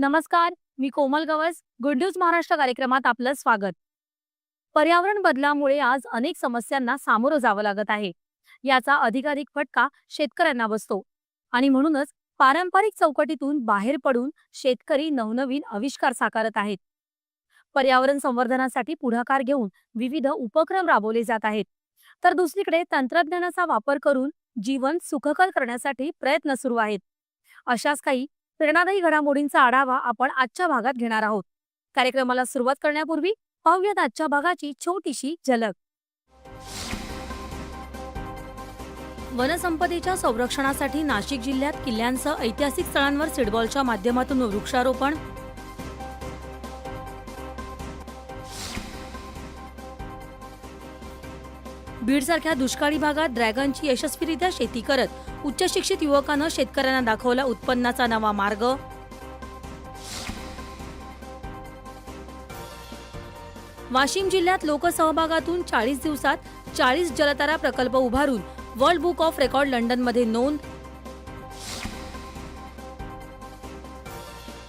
नमस्कार मी Komal Gawas good news Maharashtra कार्यक्रमात आपलं स्वागत. पर्यावरण बदलामुळे आज अनेक समस्यांना सामोरं जावं लागत आहे. याचा अधिकाधिक फटका शेतकऱ्यांना बसतो. आणि म्हणूनच पारंपरिक चौकटीतून बाहेर पडून शेतकरी नवनवीन आविष्कार साकारत आहेत. पर्यावरण संवर्धनासाठी पुढाकार घेऊन विविध उपक्रम राबवले जात आहेत. तर दुसरीकडे तंत्रज्ञानाचा वापर करून जीवन सुखकर करण्यासाठी प्रयत्न सुरू आहेत. अशाच काही प्रेरणादायी घडामोडींचा आढावा आपण आजच्या भागात घेणार आहोत. कार्यक्रमाला सुरुवात करण्यापूर्वी पाहूयात आजच्या भागाची छोटीशी झलक. वनसंपदेच्या संरक्षणासाठी नाशिक जिल्ह्यात किल्ल्यांसह ऐतिहासिक स्थळांवर सिडबॉलच्या माध्यमातून वृक्षारोपण बीडसारख्या दुष्काळी भागात ड्रॅगनची यशस्वीरित्या शेती करत उच्च शिक्षित युवकानं शेतकऱ्यांना दाखवला उत्पन्नाचा नवा मार्ग. वाशिम जिल्ह्यात लोकसहभागातून चाळीस दिवसात चाळीस जलतारा प्रकल्प उभारून वर्ल्ड बुक ऑफ रेकॉर्ड लंडनमध्ये नोंद.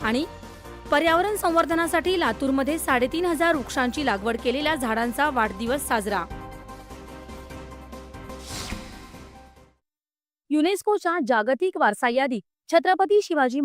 आणि पर्यावरण संवर्धनासाठी लातूरमध्ये साडेतीन हजार वृक्षांची लागवड केलेल्या झाडांचा वाढदिवस साजरा. युनेस्कोच्या जागतिक वारसा यादीत छत्रपती शिवाजी